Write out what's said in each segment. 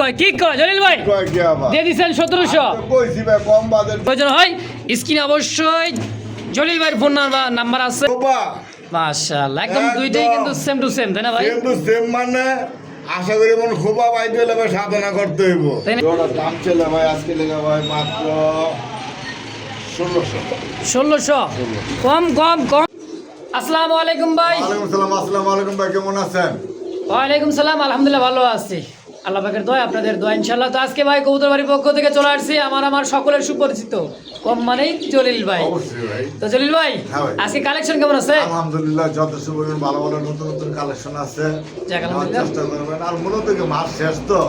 কয় কি কয় জলিল ভাই? দিয়ে দিচ্ছেন সতেরোশো। প্রয়োজন হয় স্ক্রিনে অবশ্যই জলিল ভাইয়ের ফোন নাম্বার আছে। মাশাআল্লাহ একদম একদম। দুইটাই কিন্তু সেম টু সেম তাই না ভাই? কিন্তু same মানে আশা করি মন খোপা বাইতে হলে ভাই সাধনা করতে হইব। দাম ছিল ভাই আজকে লেগে ভাই মাত্র ষোলোশো। ষোলোশো। কম কম কম। আসসালামু আলাইকুম ভাই। ওয়ালাইকুম সালাম আসসালামু আলাইকুম ভাই কেমন আছেন? ওয়ালাইকুম সালাম আলহামদুলিল্লাহ ভালো আছি। আল্লাহ পাকের দোয়া আপনাদের দোয়া। ইনশাল্লাহ তো আজকে ভাই কবুতর বাড়ির পক্ষ থেকে চলে আসছি। আমার আমার সকলের সুপরিচিত কম মানেই জলিল ভাই। তো জলিল ভাই হ্যাঁ আজকে কালেকশন কেমন আছে? আলহামদুলিল্লাহ যথেষ্ট পরিমাণ ভালো ভালো নতুন নতুন কালেকশন আছে। চেষ্টা করবেন। আর মূলত মাস শেষ তো।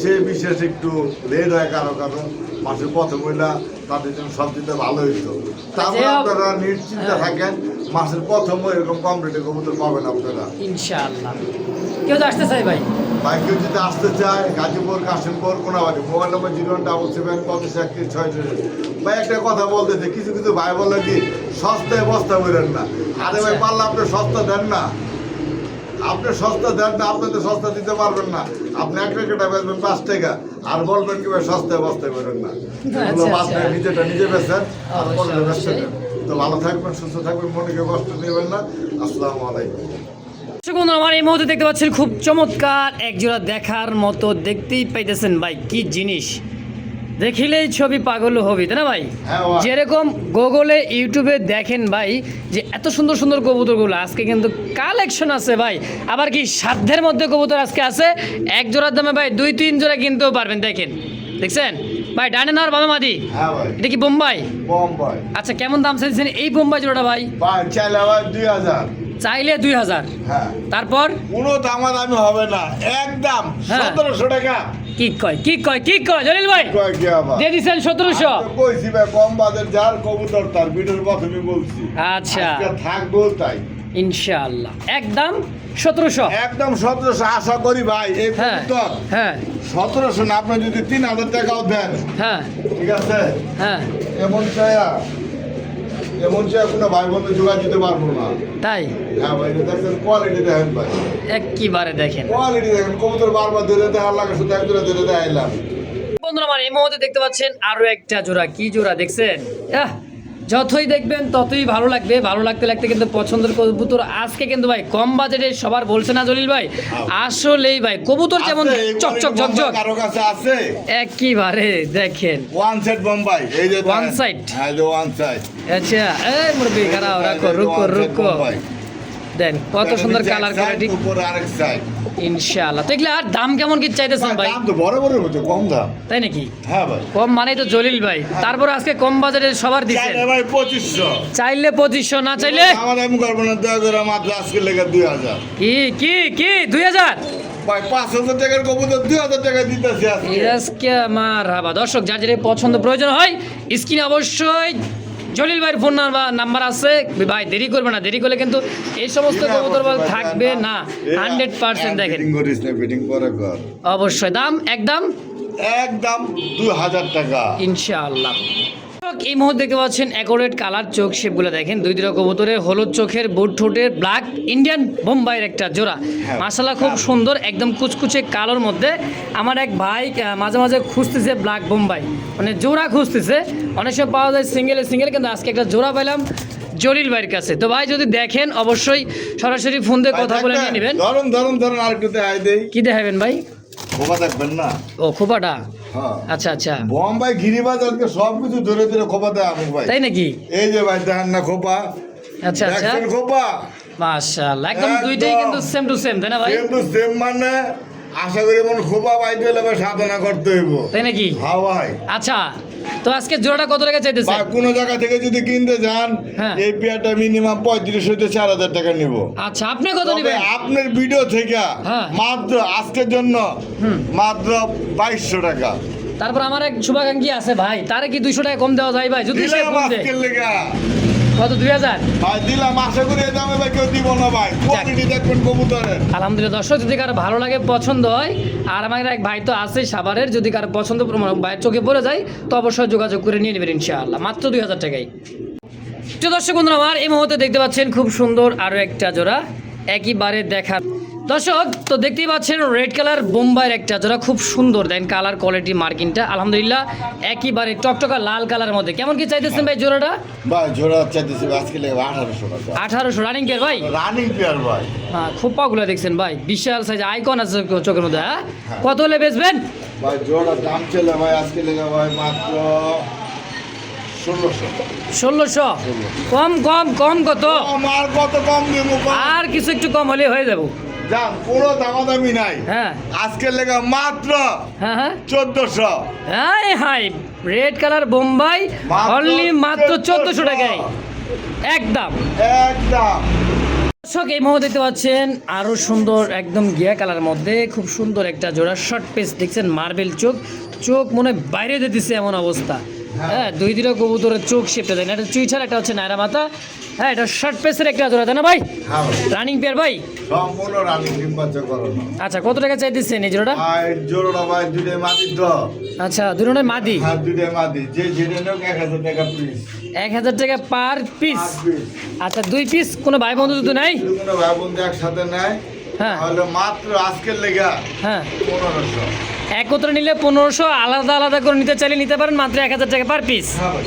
সে বিশেষ একটু লেট হয় কারও কারণ মাসের প্রথম হইলা তাদের জন্য সব দিতে ভালো হইতো। তারপরে আপনারা নিশ্চিন্ত হ্যাঁ। থাকেন মাসের প্রথম এরকম কম রেটে কবুতর পাবেন আপনারা। ইনশাআল্লাহ। কেউ তো আসতে চাই ভাই? ভাই কেউ যদি আসতে চায় Gazipur Kashimpur Konabari mobile number zero one double seven পঁচিশ একত্রিশ ছয় ছয় ভাই একটা কথা বলতেছে কিছু কিছু ভাই বলে কি সস্তায় বস্তা বেরেন না। আরে ভাই আচ্ছা। পারলে আপনি সস্তা দেন না। আপনি সস্তা দেন না আপনি তো সস্তা দিতে পারবেন না। আপনি এক টাকাটা বেচবেন পাঁচ টাকা আর বলবেন কি ভাই সস্তায় বস্তা বেরেন না। এগুলো আচ্ছা, আপনি আচ্ছা। নিজেটা নিজে বেচেন আর পরে বেচতে তো ভালো থাকবেন সুস্থ থাকবেন মনকে কষ্ট নেবেন না। আসসালামু আলাইকুম। দর্শক আমার এই মুহূর্তে দেখতে পাচ্ছেন খুব চমৎকার একজোড়া দেখার মতো দেখতেই পাইতেছেন ভাই কি জিনিস। দেখিলেই ছবি পাগল হবি তাই না ভাই? হ্যাঁ, যেরকম গুগলে ইউটিউবে দেখেন ভাই যে এত সুন্দর সুন্দর কবুতরগুলো আজকে কিন্তু কালেকশন আছে ভাই। আবার কি সাধ্যের মধ্যে কবুতর আজকে আছে? এক জোড়ার দামে ভাই দুই তিন জোড়া কিনতেও পারবেন দেখেন। দেখছেন? ভাই ডানে না আর বাবা মাদি? হ্যাঁ এটা কি বোম্বাই? আচ্ছা কেমন দাম চাইছেন এই বোম্বাই জোড়াটা ভাই? দুই হাজার। চাইলে দুই হাজার। হ্যাঁ। তারপর? কোনো দামাদামি হবে না। একদম হ্যাঁ। সতেরোশো টাকা। কি কয় কি কয় কি কয় জলিল ভাই? দিয়ে দিচ্ছেন সতেরোশো। কইছি ভাই কম বাজেট যার কবুতর তার ভিডিওর প্রথমে বলছি। আচ্ছা। থাকব তাই। ইনশাআল্লাহ। একদম সতেরোশো। একদম সতেরোশো আশা করি ভাই এই হ্যাঁ কবুতর হ্যাঁ। সতেরোশো না আপনি যদি তিন হাজার টাকাও দেন হ্যাঁ। ঠিক আছে? হ্যাঁ। এমন চায়া এমন চায়া কোনো ভাই বন্ধু যোগা দিতে পারব না। তাই? হ্যাঁ ভাই এটা দেখেন কোয়ালিটি দেখেন ভাই। একবারে দেখেন। কোয়ালিটি দেখেন কবুতর বারবার ধরে দেখা লাগে শুধু এক ধরে ধরে দেখাইলাম বন্ধুরা আমার এই মুহূর্তে দেখতে পাচ্ছেন আরও একটা জোড়া। কি জোড়া দেখছেন? আহ, যতই দেখবেন ততই ভালো লাগবে। ভালো লাগতে লাগতে কিন্তু পছন্দের কবুতর আজকে কিন্তু ভাই কম বাজেটে সবার বলছে না জলিল ভাই আসলেই ভাই কবুতর যেমন চক চক চকচক ঝকঝক। কারও কাছে আছে? একবারে দেখেন। ওয়ান সাইড বোম্বাই এই যে ওয়ান সাইড হ্যাঁ যে ওয়ান সাইড আচ্ছা এই মুরবি খারাপ রাখো রুকো রুকো। দেন কত সুন্দর কালার কোয়ালিটি উপরে আরেক সাইড ইনশাআল্লাহ। তো এগুলো আর দাম কেমন কি চাইতেছেন ভাই? দাম তো বড় বড় হচ্ছে কম দাম। তাই নাকি? হ্যাঁ ভাই। কম মানেই তো জলিল ভাই। তারপর আজকে কম বাজারে সবার দিচ্ছেন ভাই পঁচিশশো। চাইলে পঁচিশশো না চাইলে আমার আমি করব না হাজার মাত্র আজকে লেগে দুই হাজার। কি কি কি? দুই হাজার? ভাই পাঁচ হাজার টাকার কবুতর দুই হাজার টাকা দিতেছি আজকে। আজকে আমার হাবা। দর্শক যার যেটা পছন্দ প্রয়োজন হয় স্ক্রিনে অবশ্যই জলিল ভাইয়ের ফোন নাম্বার আছে। ভাই দেরি করবে না দেরি করলে কিন্তু এই সমস্ত কবুতর বল থাকবে না। হান্ড্রেড পার্সেন্ট দেখেন। অবশ্যই দাম একদম? একদম দুই হাজার টাকা। ইনশাআল্লাহ। এই মুহূর্তে দেখতে পাচ্ছেন অ্যাকোরেট কালার চোখ শেপগুলো দেখেন। দুই দুটো কবুতরের হলুদ চোখের বুট ঠোঁটের ব্ল্যাক ইন্ডিয়ান বোম্বাইয়ের একটা জোড়া। হ্যাঁ। মাসালা খুব সুন্দর একদম কুচকুচে কালোর মধ্যে। আমার এক ভাই মাঝে মাঝে খুঁজতেছে ব্ল্যাক বোম্বাই মানে জোড়া খুঁজতেছে। অনেক সময় পাওয়া যায় সিঙ্গেলে সিঙ্গেল কিন্তু আজকে একটা জোড়া পেলাম জলিল ভাইয়ের কাছে। তো ভাই যদি দেখেন অবশ্যই সরাসরি ফোন দিয়ে কথা বলে নিয়ে নেবেন। ধরুন ধরুন ধরুন আর একটু দেখাই দেই। কি দেখাবেন ভাই? খোপা দেখবেন না? ও খোপাটা? আচ্ছা আচ্ছা। বোম্বাই গিরিবাজ আজকে সব কিছু ধরে ধরে খোপা দেয় আমি ভাই। তাই নাকি? এই যে ভাই দেখেন না খোপা। আচ্ছা আচ্ছা। খোপা? মাশাআল্লাহ একদম। দুইটাই কিন্তু সেম টু সেম তাই না ভাই? কিন্তু সেম মানে আশা করি মন খোপা পাইতে হলে সাধনা করতে হইব। তাই নাকি? হ্যাঁ ভাই। আচ্ছা তো আজকে জোড়াটা কত টাকা চাইতেছে? কোনো জায়গা থেকে যদি কিনতে যান হ্যাঁ। এই পেয়ারটা মিনিমাম পঁয়ত্রিশ হইতে চার হাজার টাকা নিব। আচ্ছা আপনি কত নেবেন? আপনার ভিডিও থেকে হ্যাঁ। মাত্র আজকের জন্য মাত্র বাইশশো টাকা। তারপর আমার এক শুভাকাঙ্ক্ষী আছে ভাই তারে কি দুইশো টাকা কম দেওয়া যায় ভাই? যদি সে কম দেয়। কত দুই হাজার? ভাই দিলাম আশা করি এই দামে ভাই কেউ দিব না ভাই। কোয়ালিটি দেখবেন কবুতরের। আলহামদুলিল্লাহ দর্শক যদি কারও ভালো লাগে পছন্দ হয় আর আমার এক ভাই তো আছে যদি কারও পছন্দ ভাইয়ের চোখে পড়ে যায় তো অবশ্যই যোগাযোগ করে নিয়ে নেবেন ইনশাআল্লাহ। মাত্র দুই হাজার টাকায়। তো দর্শক বন্ধুরা আমার এই মুহূর্তে দেখতে পাচ্ছেন খুব সুন্দর আরও একটা জোড়া একইবারে দেখা দর্শক তো দেখতেই পাচ্ছেন রেড কালার বোম্বাইয়ের একটা জোড়া খুব সুন্দর। দেন কালার কোয়ালিটি মার্কিংটা আলহামদুলিল্লাহ একইবারে টকটকা লাল কালার মধ্যে। কেমন কি চাইতেছেন ভাই জোড়াটা? ভাই জোড়া চাইতেছি আজকে লেগে আঠারোশো রানিং কেয়ার ভাই? রানিং পেয়ার ভাই। হ্যাঁ খোপাগুলো দেখছেন ভাই। বিশাল সাইজ আইকন আছে চোখের মধ্যে হ্যাঁ? কত হলে বেচবেন? ভাই জোড়া দাম চলে ভাই আজকে লেগে ভাই মাত্র ষোলোশো। কম কম কম কত? আমার কত কম আর কিছু একটু কম হলে হয়ে যাব। যান পুরো দামাদামি নাই। হ্যাঁ। আজকে লেগে মাত্র হ্যাঁ হ্যাঁ। চোদ্দশো। High high red colour Bombay only মাত্র চোদ্দশো। 1400 টাকায়। একদম। একদম। দর্শক এই মুহূর্তে দেখতে পাচ্ছেন আরও সুন্দর একদম গিয়া কালার মধ্যে খুব সুন্দর একটা জোড়া শর্ট পেস দেখছেন মার্বেল চোখ। চোখ মনে হয় বাইরে দিয়ে দিচ্ছে এমন অবস্থা। হ্যাঁ দুই দুটো কবুতরের চোখ শেপটা দেয় না। একটা চুইছার একটা হচ্ছে নায়রা মাথা। হ্যাঁ এটা শর্ট পেসের একটা জোড়া তাই না ভাই? হ্যাঁ রানিং পেয়ার ভাই? সম্পূর্ণ রানিং ডিম বাচ্চা করানো আচ্ছা কত টাকা চাইতেছেন এই জোড়াটা? আর জোড়া ভাই দুটাই মাটি তো। আচ্ছা দুটোটাই মাদি? হ্যাঁ দুটাই মাটি যে যেটা নোক এক হাজার টাকা পিস এক হাজার টাকা পার পিস আচ্ছা দুই পিস কোনো ভাই বন্ধু তো নাই? কোনো ভাই বন্ধু একসাথে নেয় হ্যাঁ। তাহলে মাত্র আজকের লেগা হ্যাঁ। পনেরোশো। একত্রে নিলে পনেরোশো আলাদা আলাদা করে নিতে চাইলে নিতে পারেন মাত্র এক হাজার টাকা পার পিস হ্যাঁ ভাই।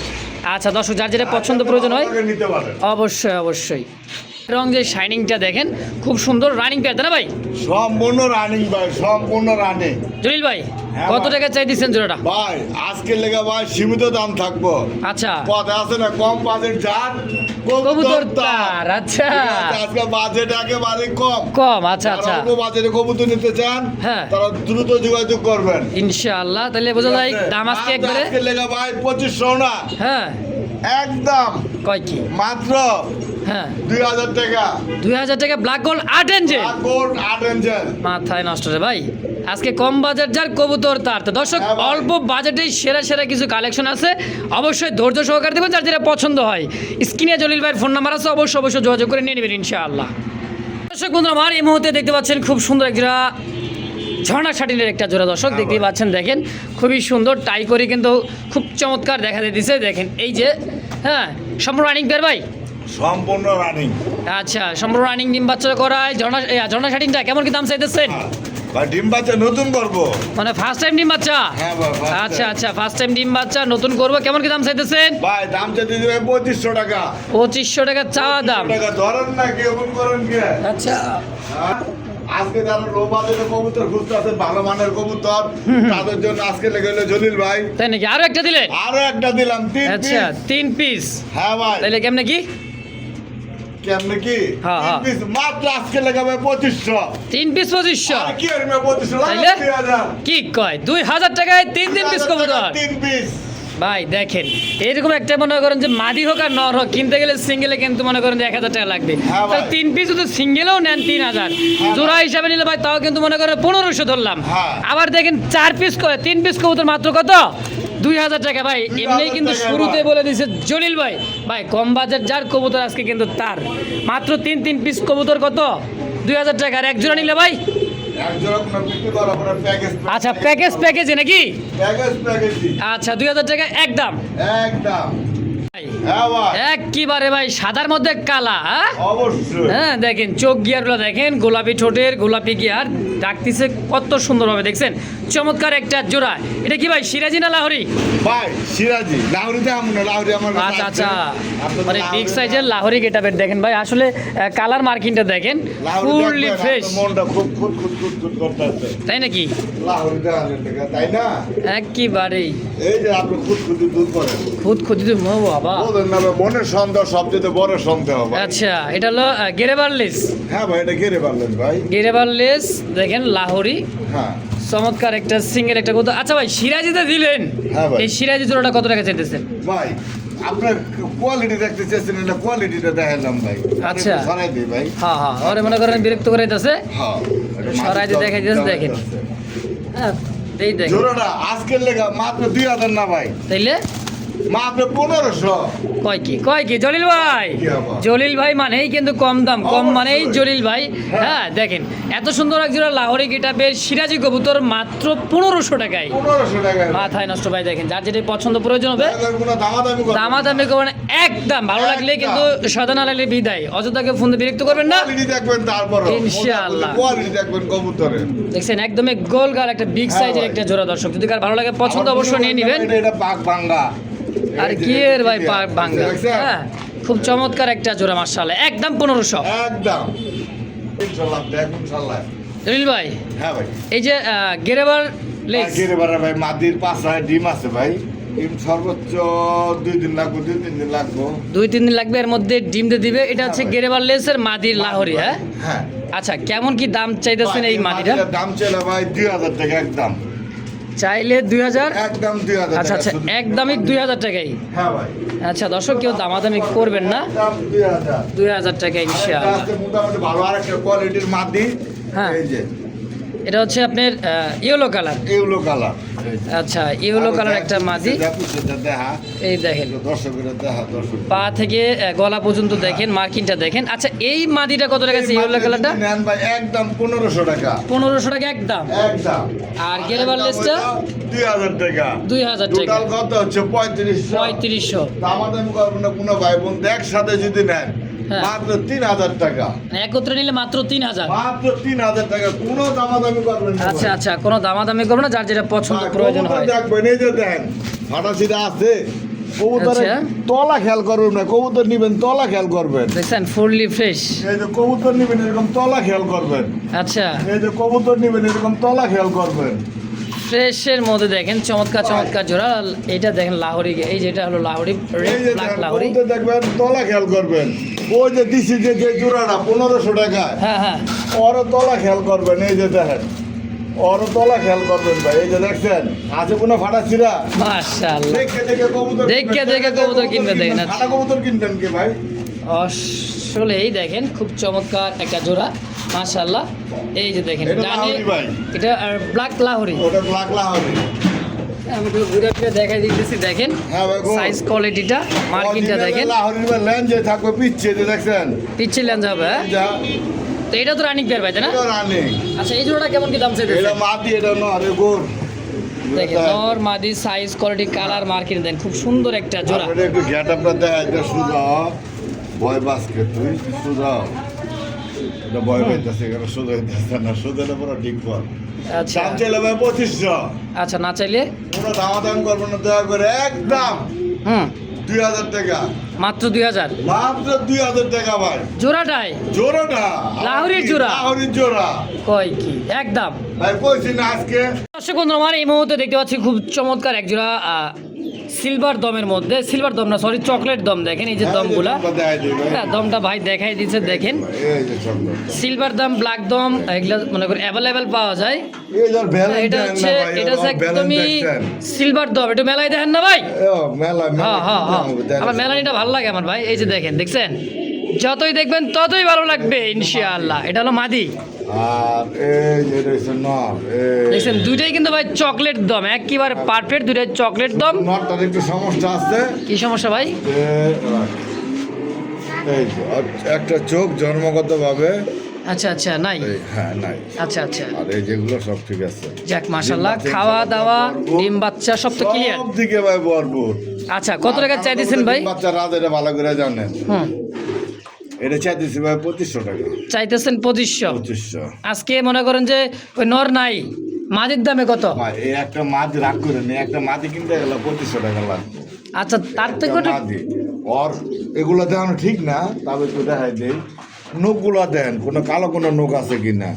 আচ্ছা দর্শক যার যেটা পছন্দ প্রয়োজন হয় অবশ্যই অবশ্যই। রং যে শাইনিংটা দেখেন। খুব সুন্দর রানিং পেয়ার না ভাই? সম্পূর্ণ রানিং ভাই সম্পূর্ণ রানিং জলিল ভাই হ্যাঁ কত টাকা চাই দিচ্ছেন জোড়াটা? ভাই আজকের লেগা ভাই সীমিত দাম থাকব। আচ্ছা। কথা আছে না কম বাজেট যান কবুতর তার আচ্ছা। আজকে বাজেট একেবারে কম। কম আচ্ছা যারা আচ্ছা। অল্প বাজেটে কবুতর নিতে চান হ্যাঁ। তারা দ্রুত যোগাযোগ করবেন। ইনশাআল্লাহ তাহলে বোঝা যায় দাম আজকে একবারে। আজকে লেগা ভাই পঁচিশশো না হ্যাঁ। একদম। কয় কি? মাত্র হ্যাঁ। দুই হাজার টাকা। দুই হাজার টাকা ব্ল্যাক গোল্ড আট এঞ্জেল আগর আট মাথায় নষ্ট রে ভাই। আজকে কম যার কবুতর তার। তো দর্শক হ্যাঁ অল্প বাজেটেই সেরা সেরা কিছু কালেকশন আছে। অবশ্যই ধৈর্য সহকারে দেবেন যার যেটা পছন্দ হয়। স্ক্রিনে জলিল ভাইয়ের ফোন নাম্বার আছে অবশ্যই অবশ্যই যোগাযোগ করে নিয়ে নেবেন ইনশাআল্লাহ। দর্শক বন্ধুরা আমার এই মুহূর্তে দেখতে পাচ্ছেন খুব সুন্দর এক জোড়া ঝর্ণা শাটিনের একটা জোড়া। দর্শক হ্যাঁ দেখতেই পাচ্ছেন দেখেন খুবই সুন্দর। টাই করে কিন্তু খুব চমৎকার দেখা দিতেছে। দেখেন এই যে হ্যাঁ সম্পূর্ণ ভাই। সম্পূর্ণ রানিং আচ্ছা সম্পূর্ণ রানিং ডিম বাচ্চা করায় ঝর্ণা ঝর্ণা শাটিনটা কেমন কি দাম চাইতেছেন? ভাই ডিম বাচ্চা নতুন করব। মানে ফার্স্ট টাইম ডিম বাচ্চা? হ্যাঁ আচ্ছা আচ্ছা ফার্স্ট টাইম ডিম বাচ্চা নতুন করব কেমন কি দাম চাইতেছেন? ভাই দাম চাইতে দিবে পঁচিশশো টাকা। পঁচিশশো টাকা চাওয়া দাম। টাকা ধরেন না কি এমন করেন কি? আচ্ছা। হ্যাঁ? আজকে যারা লো বাজেটের কবুতর খুঁজতে আছেন ভালো মানের কবুতর। তাদের জন্য আজকে লেগে হলো জলিল ভাই। তাই নাকি? আরও একটা দিলেন? আরও একটা দিলাম তিন আচ্ছা তিন পিস হ্যাঁ ভাই। তাইলে কেমনে কি? কেমনে কি? হ্যাঁ, হ্যাঁ। piece মাত্র আজকে লাগাবে পঁচিশশো। তিন পিস পঁচিশশো? কি কি কয়? দুই হাজার টাকায় তিন তিন পিস কবুতর তিন পিস ভাই দেখেন এরকম একটা মনে করেন যে মাদি হোক আর নর হোক কিনতে গেলে সিঙ্গেলে কিন্তু মনে করেন যে এক হাজার টাকা লাগবে। হ্যাঁ তাহলে তিন পিস যদি সিঙ্গেলেও নেন তিন হাজার হ্যাঁ জোড়া হিসাবে নিলে ভাই তাও কিন্তু মনে করেন পনেরোশো ধরলাম। হ্যাঁ। আবার দেখেন চার পিস করে তিন পিস কবুতর মাত্র কত? দুই হাজার টাকা ভাই। এমনি কিন্তু শুরুতে বলে দিছে জলিল ভাই। ভাই কম বাজার যার কবুতর আজকে কিন্তু তার। মাত্র তিন তিন পিস কবুতর কত? দুই হাজার টাকা আর এক জোড়া নিলে ভাই? আচ্ছা প্যাকেজ প্যাকেজে নাকি? আচ্ছা দুই হাজার টাকা একদম। একদম হ্যাঁ ভাই, সাদার মধ্যে কালা? হ্যাঁ দেখেন, চোখ গিয়ারগুলো দেখেন, গোলাপি ঠোঁটের, গোলাপি গিয়ার, ডাকতিছে কত সুন্দরভাবে, দেখছেন? চমৎকার একটা জোড়া। এটা কি ভাই সিরাজি না লাহরি? ভাই সিরাজি। না লাহরি আমার আচ্ছা আচ্ছা। মানে বিগ লাহোরি- সাইজের লাহরি গেটাবের দেখেন ভাই আসলে কালার মার্কিংটা দেখেন ফুললি ফ্রেশ মনটা খুব খুদ খুদ খুদ খুদ করতেছে। তাই নাকি? লাহরি লেগে, তাই না? একেবারেই। এই যে আপনি খুদ খুদি দুধ করেন। খুদ খুদি তো মো বাবা। বলেন না মনের সন্দেহ সবচেয়ে বড় সন্দেহ ভাই। আচ্ছা এটা হলো গেরেবারলেস হ্যাঁ ভাই এটা গেরে পারলেন ভাই। গেরেবারলেস দেখেন লাহরি। হ্যাঁ। চমৎকার একটা সিঙ্গেল একটা কথা আচ্ছা ভাই সিরাজিতে দিলেন হ্যাঁ এই সিরাজি জোড়াটা কত টাকা চাইতেছেন? ভাই আপনার কোয়ালিটি দেখতে চাইছেন না কোয়ালিটিটা দেখালাম ভাই। আচ্ছা। সরাই দিই ভাই। হ্যাঁ হ্যাঁ ওরে মনে করেন বিরক্ত করে দিতেছে। হ্যাঁ সরাই দিয়ে দেখাই দেখেন। হ্যাঁ এই দেখেন জোড়াটা আজকের লেগা মাত্র দুই হাজার না ভাই। তাইলে? মাত্র পনেরোশো। কয় কি কয় কি জলিল ভাই? জলিল ভাই মানেই কিন্তু কম দাম কম। মানেই জলিল ভাই। হ্যাঁ। দেখেন এত সুন্দর এক জোড়া লাহোরি গিটাপের সিরাজি কবুতর মাত্র পনেরোশো টাকায়। মাথায় নষ্ট ভাই দেখেন যার যেটা পছন্দ প্রয়োজন হবে দামাদামি করবেন একদম। ভালো লাগলে কিন্তু না লাগলে বিদায়। অযথাকে ফোন দিয়ে বিরক্ত করবেন না। দেখবেন তারপর ইনশাআল্লাহ। দেখবেন কবুতরের দেখছেন একদমই গোল গাল একটা বিগ হ্যাঁ সাইজের একটা জোড়া দর্শক। যদি কার ভালো লাগে পছন্দ অবশ্যই নিয়ে হয় নেবেন। এটা- এটা ভাঙ্গা। আর কি এর ভাই ভাঙ্গা। হ্যাঁ খুব চমৎকার একটা জোড়া মার্শাল্লাহ একদম পনেরোশো। একদম। জলিল ভাই হ্যাঁ ভাই। এই যে গেরেবার লেস গেরে বারে ভাই মাদির পাশায় ডিম আছে ভাই। ডিম সর্বোচ্চ দুই দিন লাগবে দুই তিন দিন লাগবে। দুই তিন দিন লাগবে এর মধ্যে ডিম দিয়ে দিবে। এটা হচ্ছে হ্যাঁ ভাই। গেরেবার লেসের মাদির লাহোরি হ্যাঁ? হ্যাঁ। আচ্ছা কেমন কি দাম চাইতেছেন এই মাদিটা? দাম চলে ভাই দুই হাজার টাকা একদম। চাইলে দুই হাজার? একদম দুই হাজার আচ্ছা আচ্ছা। একদমই দুই হাজার টাকাই? হ্যাঁ ভাই। আচ্ছা দর্শক কেউ দামাদামি করবেন না। দুই হাজার। টাকা ইনশাআল্লাহ। মোটামুটি ভালো আরেকটা কোয়ালিটির মাদি হ্যাঁ। এই যে এটা হচ্ছে আপনার ইয়েলো কালার ইয়েলো কালার আচ্ছা ইয়েলো কালার একটা মাদি। এই দেখেন। পা থেকে গলা পর্যন্ত দেখেন মার্কিনটা দেখেন। আচ্ছা এই মাদিটা কত টাকা আছে ইয়েলো কালারটা একদম পনেরোশো টাকা। পনেরোশো টাকা একদম। একদম। আর গেরেবার লেসটা দুই হাজার টাকা। দুই হাজার টাকা। টোটাল কত হচ্ছে? পঁয়ত্রিশশো। পঁয়ত্রিশশো। না কোনো ভাই বোন একসাথে যদি নেন হ্যাঁ। মাত্র তিন হাজার টাকা। মানে একত্রে নিলে মাত্র তিন হাজার। মাত্র তিন হাজার টাকা কোনো দামাদামি করবেন আচ্ছা আচ্ছা কোনো দামাদামি করব না যার যেটা পছন্দ প্রয়োজন হয়। দেখবেন এই যে দেন ফাটা সিটা আছে। কবুতরের আচ্ছা। তলা খেয়াল করবেন না কবুতর নিবেন তলা খেয়াল করবেন। দেখছেন ফুললি ফ্রেশ। এই যে কবুতর নিবেন এরকম তলা খেয়াল করবেন। আচ্ছা। এই যে কবুতর নিবেন এরকম তলা খেয়াল করবেন। ফ্রেশের মধ্যে দেখেন চমৎকার চমৎকার জোড়া। এটা দেখেন লাহোরি এই যেটা হলো লাহোরি দেখেন, লাহোরি। দেখবেন তলা খেয়াল করবেন। ওই যে দিছি যে যে জোড়াটা পনেরোশো টাকায় হ্যাঁ হ্যাঁ। ওরও তলা খেয়াল করবেন এই যে দেখেন। ওরও তলা খেয়াল করবেন ভাই এই যে দেখছেন? আছে কোনো ফাটা ছিড়া মাশাআল্লাহ। দেখে দেখে কবুতর দেখে দেখে কবুতর কিনবেন, দেখেন। ফাটা কবুতর কিনবেন কি ভাই? আসলে এই দেখেন খুব চমৎকার একটা জোড়া। মাশাআল্লাহ। এই যে দেখেন এটা। ব্ল্যাক লাহোরি। ওটা ব্ল্যাক লাহোরি। আমি একটু ঘুরে দেখাই দিতেছি দেখেন। হ্যাঁ ভাই, গো। সাইজ কোয়ালিটিটা দেখেন। লাহোরির বা ল্যান্ডে থাকবে পিচ্ছে যে দেখছেন? পিচ্ছে হবে হ্যাঁ? তো এটা তো ভাই না? আচ্ছা এই জোড়াটা কেমন কি দাম চাইতেছে এটা মাটি এটা নরে গোর। দেখেন নর মাদি সাইজ কোয়ালিটি কালার দেন খুব সুন্দর একটা জোড়া। একটু গ্যাট আপটা ভয় তুই এটা ভয় পাইতেছে এখানে সুদা হইতেছে না সুদাটা পুরো ঠিক কর। আচ্ছা। দাম চাইলে ভাই পঁচিশশো আচ্ছা না চাইলে? পুরো করব না দয়া করে একদম। হুম। দুই হাজার টাকা। মাত্র দুই হাজার? মাত্র দুই হাজার টাকা ভাই। জোড়াটাই? জোড়াটা। লাহোরির জোড়া? লাহোরির জোড়া। কয় কি? একদম। ভাই কইছি না আজকে। দর্শক বন্ধু আমার এই মুহূর্তে দেখতে পাচ্ছি খুব চমৎকার এক জোড়া সিলভার দমের মধ্যে সিলভার দম না সরি চকলেট দম দেখেন এই যে দমগুলা। হ্যাঁ, ভাই। হ্যাঁ দমটা ভাই দেখাই দিচ্ছে দেখেন। সিলভার দম ব্ল্যাক দম এগুলো মনে করি অ্যাভেলেবেল পাওয়া যায়। এটা হচ্ছে এটা হচ্ছে একদমই সিলভার দম। একটু মেলায় দেখেন না ভাই? হ্যাঁ হ্যাঁ হ্যাঁ। আমার মেলানিটা ভালো লাগে আমার ভাই। এই যে দেখেন দেখছেন? যতই দেখবেন ততই ভালো লাগবে ইনশাআল্লাহ। এটা হলো মাদি। দেখছেন দুইটাই কিন্তু ভাই চকলেট দম একেবারে পারফেক্ট দুইটাই চকলেট দম। একটু সমস্যা আছে। কি সমস্যা ভাই? একটা চোখ জন্মগতভাবে আচ্ছা আচ্ছা নাই? হ্যাঁ নাই। আচ্ছা আচ্ছা। আর এই যেগুলো সব ঠিক আছে। যাক বাচ্চা খাওয়া দাওয়া ডিম বাচ্চা সব তো ক্লিয়ার সব দিকে ভাই ভরপুর। আচ্ছা কত টাকা চাই চাইতেছেন ভাই? বাচ্চা রাত এটা ভালো করে জানেন। হুম। এটা চাইতেছি ভাই পঁচিশশো টাকা। চাইতেছেন পঁচিশশো? পঁচিশশো। আজকে মনে করেন যে ওই নর নাই মাঝের দামে কত? এই একটা মাছ রাগ করে নি একটা মাটি কিনতে গেলে পঁচিশশো টাকা লাগবে। আচ্ছা তার থেকে মাদি। ওর এগুলো দেখানো ঠিক না তবে একটু দেখাই দেই। নোকগুলো দেন কোনো কালো কোনো নোক আছে কিনা?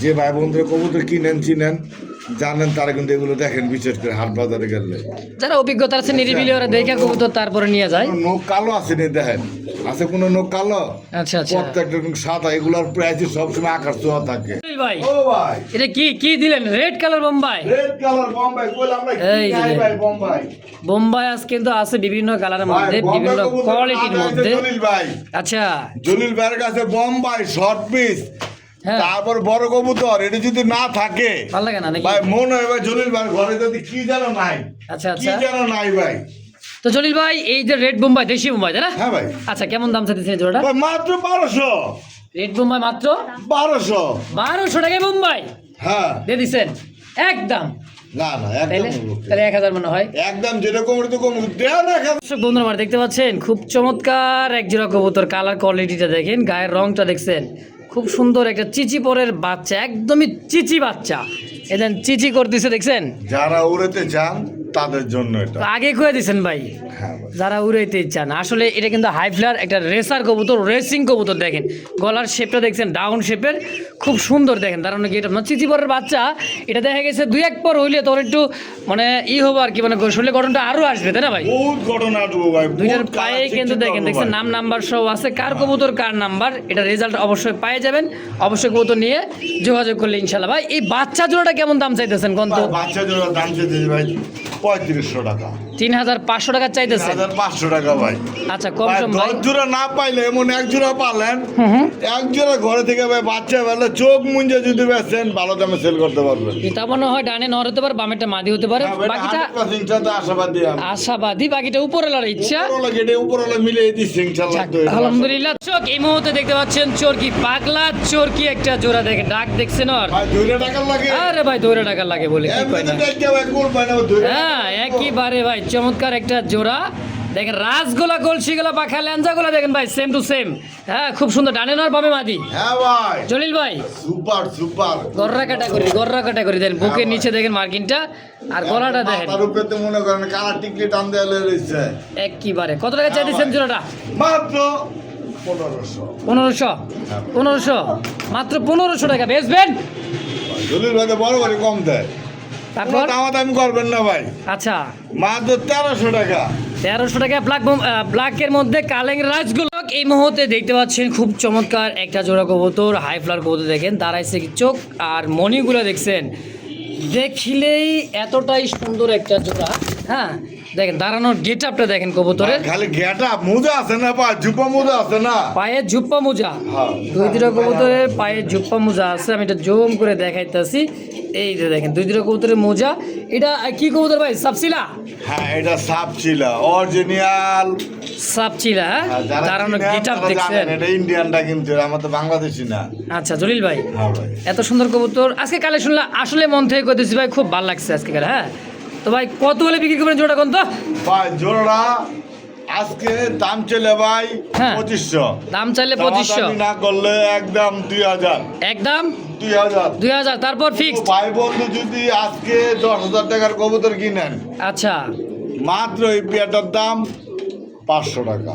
যে ভাই বন্ধুরা কবুতর কিনেন চিনেন জানেন তারা কিন্তু এগুলো দেখেন বিশেষ করে হাট বাজারে গেলে। যারা অভিজ্ঞতা আছে নিরিবিলি ওরা দেখে কবুতর তারপরে নিয়ে যায়। নোক কালো আছে নি দেখেন? আছে কোনো নোক কালো? আচ্ছা আচ্ছা। প্রত্যেকটা সাদা এগুলোর প্রাইস সবসময় আকাশ ছোঁয়া থাকে। ভাই ও ভাই। এটা কি কি দিলেন? Red colour Bombay red colour Bombay কইলাম আমরা এই। ভাই বোম্বাই বোম্বাই আজ কিন্তু আছে বিভিন্ন কালারের মধ্যে বিভিন্ন কোয়ালিটির মধ্যে। জলিল ভাই। আচ্ছা। জলিল ভাইয়ের কাছে বোম্বাই শর্ট পিস তারপর বড় কবুতর এটা যদি না থাকে ভালো লাগে না ভাই মনে হয় ভাই জলিল ভাই ঘরে যদি কি যেন নাই আচ্ছা কি আচ্ছা। যেন নাই ভাই। তো জলিল ভাই এই যে রেড বোম্বাই দেশি বোম্বাই তাই না? হ্যাঁ ভাই। আচ্ছা কেমন দাম চাইতেছেন এই জোড়াটা? ভাই মাত্র বারোশো। রেড বোম্বাই মাত্র? বারোশো। বারোশো টাকায় বোম্বাই হ্যাঁ। দিয়ে দিচ্ছেন একদম। না না একদম এক হাজার মনে হয়। একদম যেটা কমে তো কমে দেও না একদম। দর্শক বন্ধুরা আমার দেখতে পাচ্ছেন খুব চমৎকার এক জোড়া কবুতর কালার কোয়ালিটিটা দেখেন গায়ের রংটা দেখছেন। খুব সুন্দর একটা চিচি পরের বাচ্চা একদমই চিচি বাচ্চা। এদের চিচি করতেছে দেখছেন? যারা উড়েতে যান তাদের জন্য এটা। আগে কয়ে দিছেন ভাই। যারা উড়াইতে চান আসলে এটা কিন্তু হাই ফ্লার একটা রেসার কবুতর রেসিং কবুতর দেখেন। গলার শেপটা দেখছেন ডাউন শেপের খুব সুন্দর দেখেন। তার মানে কি এটা চিচি পরের বাচ্চা এটা দেখা গেছে দুই এক পর হইলে তোর একটু মানে ই হব আর কি মানে শরীরে গঠনটা আরও আসবে তাই না ভাই? দুইটার পায়ে কিন্তু দেখেন দেখছেন নাম নাম্বার সহ আছে। কার কবুতর কার নাম্বার এটা রেজাল্ট অবশ্যই পায়ে যাবেন। অবশ্যই কবুতর নিয়ে যোগাযোগ করলে ইনশাল্লাহ ভাই এই বাচ্চা জোড়াটা কেমন দাম চাইতেছেন কোন তো? বাচ্চা জোড়া দাম চেয়েছে ভাই পঁয়ত্রিশশো টাকা। তিন হাজার পাঁচশো টাকা চাইতেছেন হাজার পাঁচশো টাকা ভাই। আচ্ছা কম সম ভাই। জোড়া না পাইলে এমন এক জোড়া পালেন এক জোড়া ঘরে থেকে ভাই বাচ্চা বেলা চোখ মুঞ্জে যদি বেচেন ভালো দামে সেল করতে পারবেন এটা মনে হয় ডানে নর হতে পারে বামেরটা মাদি হতে পারে। হ্যাঁ, বাকিটা আশাবাদী আশাবাদী বাকিটা উপরে লড়ার ইচ্ছা গেটে উপরওয়ালা দিচ্ছে আলহামদুলিল্লাহ। চোখ এই মুহূর্তে দেখতে পাচ্ছেন চোরকি পাগলা চোরকি একটা জোড়া দেখে ডাক দেখছেন লাগে। আরে ভাই দৌড়ে টাকা লাগে বলে হ্যাঁ একইবারে ভাই চমৎকার একটা জোড়া। দেখেন রাসগোলা গলসিগোলা পাখা ল্যাঞ্জাগোলা দেখেন ভাই সেম টু সেম হ্যাঁ খুব সুন্দর। ডানে নর বামে মাদি। হ্যাঁ ভাই। জলিল ভাই। সুপার সুপার গররা ক্যাটাগরি গররা ক্যাটাগরি দেন বুকের হ্যাঁ, নিচে দেখেন মার্কিনটা আর গলাটা দেখেন। তার উপরে তো মনে করেন কালার টিকলি টান রয়েছে কত টাকা চাই দিচ্ছেন জোড়াটা? মাত্র পনেরোশো। পনেরোশো? হ্যাঁ। মাত্র পনেরোশো টাকা। বেচবেন দলিল ভাই বড় বড় কম দেয়। তারপর? দামাদামি করবেন না ভাই। আচ্ছা। মাত্র তেরোশো টাকা। তেরোশো টাকা ব্ল্যাক ব্ল্যাকের মধ্যে কালেং রাজগুলো এই মুহূর্তে দেখতে পাচ্ছেন খুব চমৎকার একটা জোড়া কবুতর হাই ফ্লার কবুতর দেখেন দাঁড়াইছে কি চোখ আর মণিগুলো দেখছেন। দেখিলেই এতটাই সুন্দর একটা জোড়া হ্যাঁ? দেখেন দাঁড়ানোর গেট আপটা দেখেন কবুতরের। খালি ঘেটা মোজা আছে না পা জুপা মোজা আছে না? পায়ে ঝুপ্পা মোজা। হ্যাঁ। দুই দুটো কবুতরের পায়ে ঝুপ্পা মোজা আছে আমি এটা জুম করে দেখাইতেছি। এই যে দেখেন দুই দুটো কবুতরের মোজা। এটা কি কবুতর ভাই? সাপসিলা হ্যাঁ এটা সাপ ছিল অরিজিনাল সাপচিলা হ্যাঁ দাঁড়ানোর গেট আপ দেখছেন। এটা ইন্ডিয়ানটা কিন্তু আমার তো বাংলাদেশি না। আচ্ছা জলিল ভাই হ্যাঁ এত সুন্দর কবুতর। আজকে কালে শুনলে আসলে মন থেকে কইতেছি ভাই খুব ভালো লাগছে আজকে কালে হ্যাঁ? তো ভাই কত বলে বিক্রি করবেন জোড়া কোন তো? ভাই জোড়া আজকে দাম চলে ভাই হ্যাঁ। পঁচিশশো। দাম চাইলে পঁচিশশো। না করলে একদম দুই হাজার। একদম? দুই হাজার। দুই হাজার তারপর ফিক্স ভাই বন্ধু যদি আজকে দশ হাজার টাকার কবুতর কিনেন আচ্ছা। মাত্র এই পেয়ারটার দাম পাঁচশো টাকা।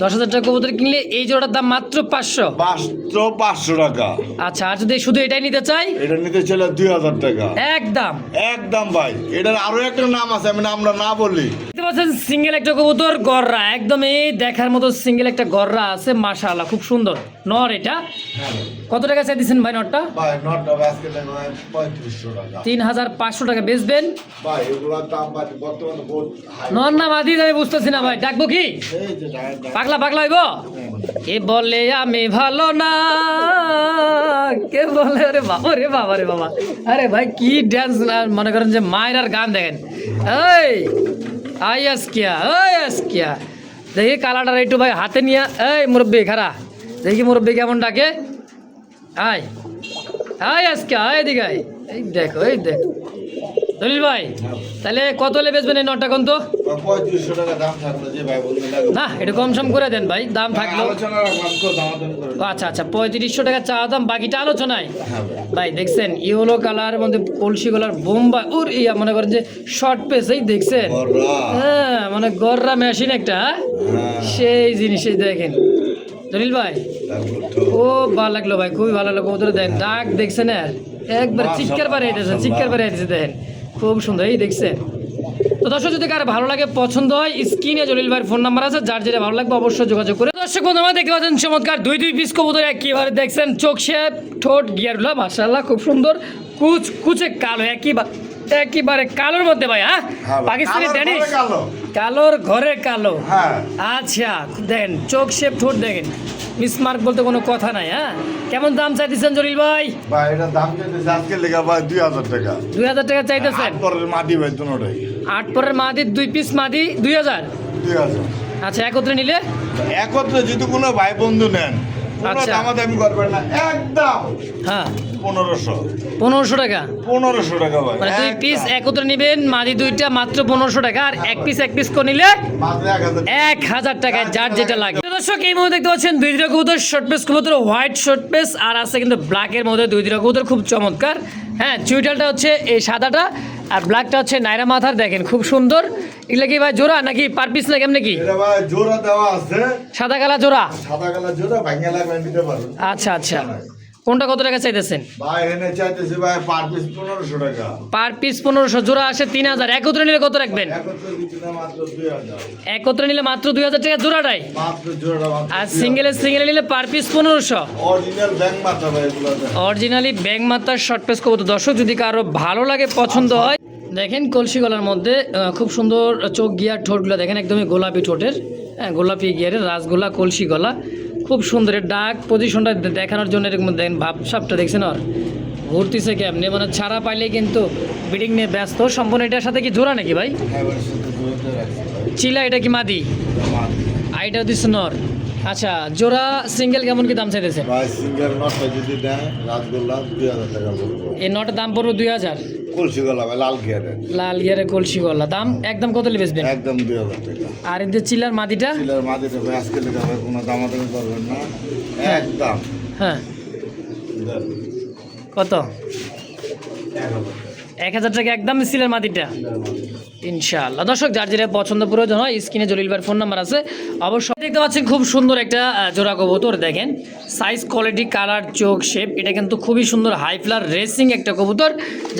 দশ হাজার টাকা কবুতর কিনলে এই জোড়ার দাম মাত্র পাঁচশো। মাত্র পাঁচশো টাকা। আচ্ছা আর যদি শুধু এটাই নিতে চাই? এটা নিতে চলে দুই হাজার টাকা। একদম। একদম ভাই এটার আরও একটা নাম আছে আমি আমরা না বলি দেখতে পাচ্ছেন সিঙ্গেল একটা কবুতর গররা। একদম এই দেখার মতো সিঙ্গেল একটা গররা আছে মাশাআল্লাহ খুব সুন্দর। নর এটা? কত টাকা চাই দিচ্ছেন ভাই নটটা তিন হাজার পাঁচশো টাকা বেচবেন? ভাই এগুলোর দাম ভাই বর্তমানে বহুত হাই নর না মাদি আমি বুঝতেছি না ভাই। ডাকবো কি? এই যে ডায়ের পাগলা পাগলা হইব? কে বলে আমি ভালো না? কে বলে? আরে বাবা রে বাবা রে বাবা। আরে ভাই কি ড্যান্স মনে করেন যে মায়ের আর গান দেখেন। এই! আই আজকিয়া, ওই আজকিয়া। দেখি কালাটার একটু ভাই হাতে নিয়ে, এই মুরব্বী খারা দেখি মুরব্বী কেমন ডাকে। আয় আয় আজকে আয় দিঘায় এই দেখো এই দেখো। দলিল ভাই তাহলে কত হলে বেচবেন এই নটা কোন তো? না একটু কম সম করে দেন ভাই দাম থাকল। আচ্ছা আচ্ছা পঁয়ত্রিশশো টাকা চা দাম বাকিটা আলোচনায়। ভাই দেখছেন ইয়েলো কালার মধ্যে কলসি কালার বোম্বা ওর ইয়া মনে করেন যে শর্ট পেস এই দেখছেন? হ্যাঁ মানে গররা মেশিন একটা হ্যাঁ? হ্যাঁ। সেই জিনিসই দেখেন। দলিল ভাই? ও ভালো লাগল ভাই খুবই ভালো লাগল। কবুতর দেখেন ডাক দেখছেন আর? একবার চিৎকার বাড়িয়ে দিয়েছেন চিৎকার বাড়িয়ে দিয়েছে দেখেন। খুব সুন্দর, এই দেখছে। তো দর্শক, যদি কার ভালো লাগে, পছন্দ হয়, স্ক্রিনে জলিল ভাইয়ের ফোন নাম্বার আছে, যার যেটা ভালো লাগবে অবশ্যই যোগাযোগ করে। দর্শক বন্ধু আমার দেখতে পাচ্ছেন চমৎকার দুই দুই পিস কবুতর একইভাবে দেখছেন চোখ শেপ, ঠোঁট গিয়ারগুলো মাসাল্লাহ খুব সুন্দর কুচ কুচে কালো একইবার একেবারে কালোর মধ্যে ভাই হ্যাঁ? হ্যাঁ পাকিস্তানি ড্যানিশ? কালো। কালোর ঘরে কালো। হ্যাঁ। আচ্ছা দেখেন চোখ শেপ ঠোঁট দেখেন। মিসমার্ক বলতে কোনো কথা নাই হ্যাঁ? কেমন দাম চাইতেছেন জলিল ভাই? ভাই এটার দাম চাইতেছে আজকে লেখা ভাই দুই হাজার টাকা। দুই হাজার টাকা চাইতেছেন? পরের মাটি ভাই দুটাই। আট পরের মাদি দুই পিস মাদি দুই হাজার? দুই হাজার। আচ্ছা একত্রে নিলে? একত্রে যদি কোনো ভাই বন্ধু নেন আচ্ছা। দামাদামি করবেন না একদম। হ্যাঁ। পনেরোশো। পনেরোশো টাকা? পনেরোশো টাকা ভাই। মানে দুই পিস একত্রে নিবেন মাদি দুইটা মাত্র পনেরোশো টাকা। আর এক পিস এক পিস করে নিলে এক হাজার টাকায় যার যেটা লাগে। দর্শক এই মুহূর্তে দেখতে পাচ্ছেন দুই দিরা কবুতর শর্ট পেস কবুতর হোয়াইট শর্ট পেস আর আছে কিন্তু ব্ল্যাকের মধ্যে দুই কবুতর খুব চমৎকার। হ্যাঁ চুইটালটা হচ্ছে এই সাদাটা। আর ব্ল্যাকটা হচ্ছে নাইরা মাথার দেখেন খুব সুন্দর। এগুলো কি ভাই জোড়া নাকি পার পিস না কেমন কি? এটা ভাই জোড়া দেওয়া আছে। সাদা কালা জোড়া? সাদা জোড়া ভাঙিয়ে লাগবে নিতে পারবেন। আচ্ছা আচ্ছা। কোনটা কত টাকা চাইতেছেন? ভাই এনে চাইতেছি ভাই পার পিস পনেরোশো টাকা। পার পিস পনেরোশো জোড়া আসে তিন হাজার। একত্রে নিলে কত রাখবেন? একত্রে নিলে মাত্র দুই হাজার টাকা জোড়াটাই? মাত্র আর সিঙ্গেলে সিঙ্গেলে নিলে পার পিস পনেরোশো। অরিজিনাল ব্যাংক মাথা ভাই এগুলোতে। অরিজিনালি ব্যাং মাত্রার শর্ট পেস কবুতর। দর্শক যদি কারও ভালো লাগে পছন্দ হয় দেখেন কলসি গলার মধ্যে খুব সুন্দর চোখ গিয়ার ঠোঁটগুলো দেখেন একদমই গোলাপি ঠোঁটের হ্যাঁ গোলাপি গিয়ারের রাসগোলা কলসি গলা খুব সুন্দর। ডাক পজিশনটা দেখানোর জন্য এরকম দেখেন ভাবসাবটা দেখছেন আর ঘুরতেছে কেমনি? মানে ছাড়া পাইলে কিন্তু বিডিং নিয়ে ব্যস্ত। সম্পূর্ণ এটার সাথে কি জোড়া নাকি ভাই? হ্যাঁ চিলা এটা কি মাদি। আইটা দিস নর। আচ্ছা জোড়া সিঙ্গেল কেমন কি দাম চাইতেছে? ভাই সিঙ্গেল নটটা যদি দেয় রাসগোল্লা দুই হাজার টাকা এই নটের দাম পড়বে দুই হাজার। কলসি গলা ভাই লাল গিয়ারে লাল গিয়ারে কলসি গলা। দাম একদম কত বেচবেন? একদম দুই হাজার টাকা। আর এদের চিলার মাদিটা? সিলার মাঝে ভাই আজকে লেখা ভাই কোনো দামাদামি করবেন না। একদম। হ্যাঁ। কত? এক হাজার। টাকা। এক হাজার টাকা একদম সিলার মাঝে। ইনশাআল্লাহ। দর্শক যার যেটা পছন্দ প্রয়োজন হয় স্ক্রিনে জলিল ভাইয়ের ফোন নাম্বার আছে অবশ্যই দেখতে পাচ্ছেন খুব সুন্দর একটা জোড়া কবুতর দেখেন। সাইজ কোয়ালিটি কালার চোখ শেপ এটা কিন্তু খুবই সুন্দর হাই ফ্লার রেসিং একটা কবুতর।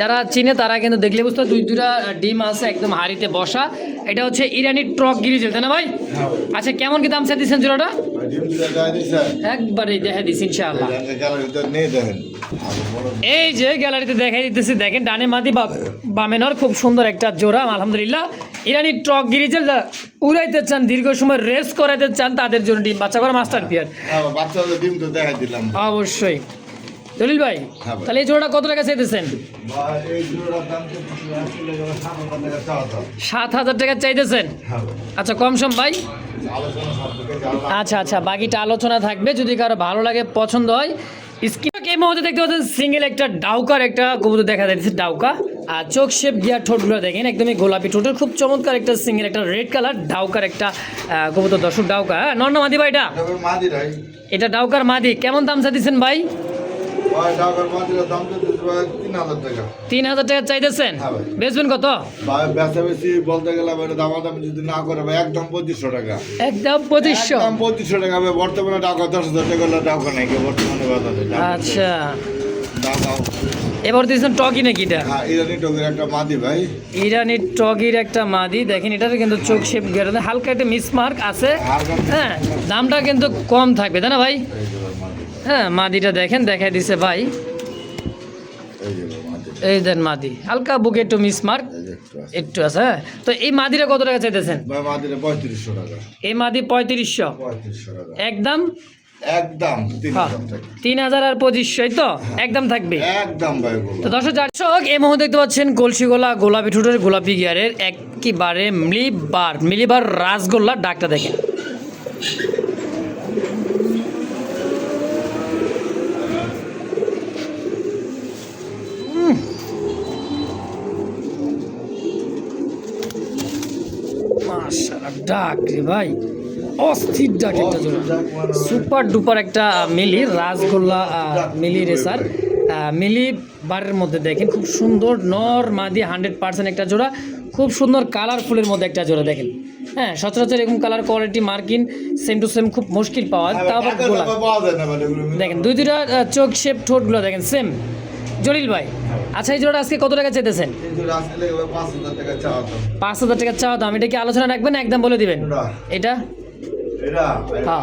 যারা চিনে তারা কিন্তু দেখলে বুঝতে দুই দুটা ডিম আছে একদম হাড়িতে বসা। এটা হচ্ছে ইরানি ট্রক গিরিজেল তাই না ভাই? হ্যাঁ ভাই। আচ্ছা কেমন কি দাম চাইতেছেন জোড়াটা? ভাই একবারে দেখা দিস ইনশাআল্লাহ। এই যে গ্যালারিতে দেখাই দিতেছি দেখেন ডানে মাদি বামেনর খুব সুন্দর একটা জোড়া আলহামদুলিল্লাহ। ইরানি ট্রক গিরিজেল উড়াইতে চান দীর্ঘ সময় রেস করাইতে চান তাদের জন্য ডিম বাচ্চা করা মাস্টার পিয়ার বাচ্চাদের ডিম তো দেখাই দিলাম অবশ্যই। দলিল ভাই হ্যাঁ তাহলে এই জোড়াটা কত টাকা চাইতেছেন? ভাই হাজার টাকা। সাত হাজার টাকা চাইতেছেন? হ্যাঁ আচ্ছা কম সম ভাই। আচ্ছা আচ্ছা বাকিটা আলোচনা থাকবে। যদি কারও ভালো লাগে পছন্দ হয় স্ক্রিন এই মুহূর্তে দেখতে পাচ্ছেন সিঙ্গেল একটা ডাউকার একটা কবুতর দেখা যাচ্ছে ডাউকা। আর চোখ শেপ গিয়ার ঠোঁটগুলো দেখেন একদমই গোলাপি ঠোঁটের খুব চমৎকার একটা সিঙ্গেল একটা রেড কালার ডাউকার একটা কবুতর। দর্শক ডাউকা হ্যাঁ? নর্ন মাদি ভাই এটা? এটা ডাউকার মাদি। কেমন দাম চাইতেছেন ভাই? তিন হাজার টাকা। চাইতেছেন? হ্যাঁ বেচবেন কত? বেশি বলতে গেলে ভাই দামা দামি যদি না করে ভাই একদম পঁচিশশো টাকা। একদম পঁচিশশো? একদম পঁচিশশো টাকা ভাই বর্তমানে টাকা দশ হাজার টাকা হলে টাকা নাই বর্তমানে বাজারে আচ্ছা। এবার দিয়েছেন টকি নাকি এটা? হ্যাঁ ইরানি টকের একটা মাদি ভাই। ইরানি টগির একটা মাদি দেখেন এটার কিন্তু চোখ শেপ গেড়ে হালকা একটা মিসমার্ক আছে। হ্যাঁ দামটা কিন্তু কম থাকবে তাই না ভাই? হ্যাঁ মাদিটা দেখেন দেখাই দিছে ভাই। এই দেন মাদি। হালকা বুকে একটু মিসমার্ক একটু আছে। হ্যাঁ। তো এই মাদিটা কত টাকা চাইতেছেন? পঁয়ত্রিশশো টাকা। এই মাদি পঁয়ত্রিশশো। একদম? একদম তিন হ্যাঁ। হাজার তিন হাজার আর পঁচিশশোই তো? একদম থাকবে। একদম ভাই তো বলো দর্শক দর্শক এই মুহূর্তে দেখতে পাচ্ছেন কলসিগোলা গোলাপি ঠোঁটের গোলাপি গিয়ারের একেবারে মিলিবার মিলিবার রাসগোল্লা ডাকটা দেখেন উম। মাশাআল্লাহ, ডাক রে ভাই। অস্থির ডাক একটা জোড়া। সুপার ডুপার একটা মিলি রাসগোল্লা মিলি রেসার। মিলি বারের মধ্যে দেখেন খুব সুন্দর নর মাদি হান্ড্রেড পার্সেন্ট একটা জোড়া খুব সুন্দর কালারফুলের মধ্যে একটা জোড়া দেখেন। হ্যাঁ সচরাচর এরকম colour quality marking same to same খুব মুশকিল পাওয়া যায় তা গোলা পাওয়া যায় না ভাই এগুলো। দেখেন দুই দুইটা আহ, চোখ শেপ ঠোঁটগুলো দেখেন সেম জলিল ভাই আচ্ছা এই জোড়া আজকে কত টাকা চেতেছেন পাঁচ হাজার টাকা চাওয়া দাম। দাম এটা কি আলোচনা রাখবেন একদম বলে দিবেন? এটা। হ্যাঁ।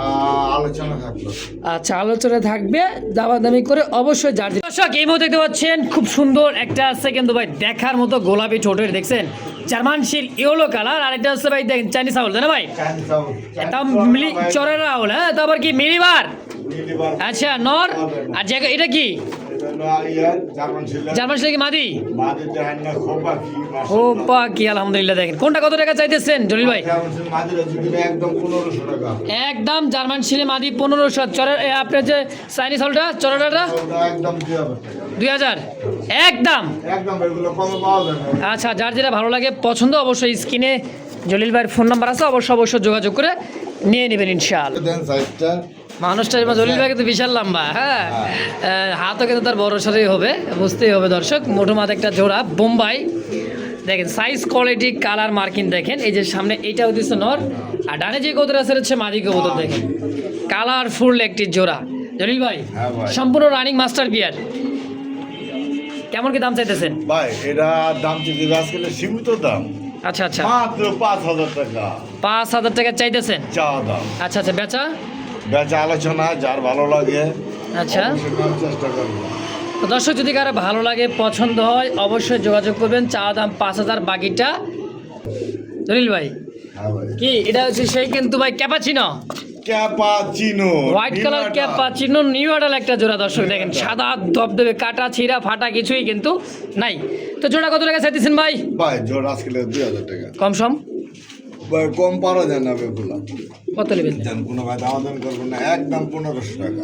আচ্ছা আলোচনা থাকবে দামাদামি করে অবশ্যই যার দর্শক এই মুহূর্তে দেখতে পাচ্ছেন খুব সুন্দর একটা আছে কিন্তু ভাই দেখার মতো গোলাপি ঠোঁটের দেখছেন? জার্মান শিল ইয়েলো কালার আর এটা হচ্ছে ভাই দেখেন চাইনিজ আউল তাই না ভাই। এটা মিলি চরের আউল হ্যাঁ তারপর কি মিলিবার। আচ্ছা নর আর জায়গা এটা কি? জার্মান শিলে কি মাদি ও পা কি আলহামদুলিল্লাহ দেখেন। কোনটা কত টাকা চাইতেছেন জলিল ভাই? একদম জার্মান শিলে মাদি পনেরোশো। চরের এ, আপনার যে চাইনিজ হলটা দুই হাজার একদম? আচ্ছা যার যেটা ভালো লাগে পছন্দ অবশ্যই স্ক্রিনে জলিল ভাইয়ের ফোন নাম্বার আছে অবশ্যই অবশ্যই যোগাযোগ করে নিয়ে নেবেন সাইজটা। মানুষটা জলিল ভাই কিন্তু বিশাল লম্বা হ্যাঁ? হাতও কিন্তু তার বড় সড়ই হবে বুঝতেই হবে দর্শক। মোটো মাথা একটা জোড়া বোম্বাই। দেখেন সাইজ কোয়ালিটি কালার মার্কিং দেখেন। এই যে সামনে এইটা হচ্ছে নর আর ডানে যে কবুতর আছে হচ্ছে মাদি কবুতর দেখেন। কালারফুল একটি জোড়া। জলিল ভাই হ্যাঁ সম্পূর্ণ রানিং মাস্টার বিয়ার কেমন কি দাম চাইতেছেন? ভাই এটা দাম যদি আজকাল সীমিত দাম। আচ্ছা আচ্ছা। মাত্র পাঁচ হাজার টাকা। পাঁচ হাজার টাকা চাইতেছেন? চা দাম। আচ্ছা আচ্ছা বেচা? বেচা আলোচনা যার ভালো লাগে। আচ্ছা। চেষ্টা করব। দর্শক যদি কারও ভালো লাগে পছন্দ হয় অবশ্যই যোগাযোগ করবেন। চা দাম পাঁচ হাজার বাকিটা। ভাই হ্যাঁ কি এটা হচ্ছে সেই কিন্তু ভাই cappuccino? Cappuccino white colour cappuccino new একটা জোড়া দর্শক দেখেন সাদা কাটা ছিঁড়া ফাটা কিছুই কিন্তু নাই। তো জোড়া কত টাকা চাইতেছেন ভাই? ভাই জোর আজকাল দুই হাজার টাকা। কম সম? ভাই কম পারা যায় না বেগুলা। কত নেবেন কোনো ভাই দাম দাম করব না একদম পনেরোশো টাকা।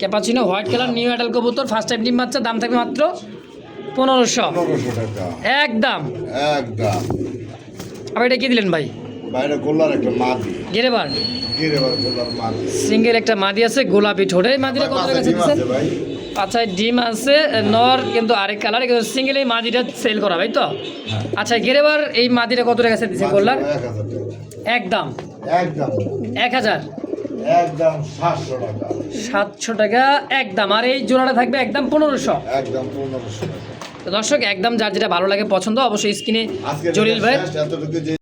Cappuccino white colour new adult কবুতর ফার্স্ট টাইম ডিম বাচ্চা দাম থাকবে মাত্র পনেরোশো। পনেরোশো টাকা। একদম। একদম। আবার এটা কি দিলেন ভাই? বাইরে গোল্লার একটা মাদি। গেরেবার? গিরে বার গোল্লার মাদি। সিঙ্গেল একটা মাদি আছে গোলাপি ঠোঁটে। মাদিটা কত টাকা ভাই। আচ্ছা ডিম আছে নর কিন্তু আরেক কালার কিন্তু সিঙ্গেল এই মাদিটা সেল করা ভাই তো? আচ্ছা গেরেবার এই মাদিটা কত টাকা গোল্লার? এক একদম একদম এক হাজার? একদম সাতশো টাকা। সাতশো টাকা একদম আর এই জোড়াটা থাকবে একদম পনেরোশো। একদম পনেরোশো দর্শক একদম যার যেটা ভালো লাগে পছন্দ অবশ্যই স্ক্রিনে জলিল ভাই।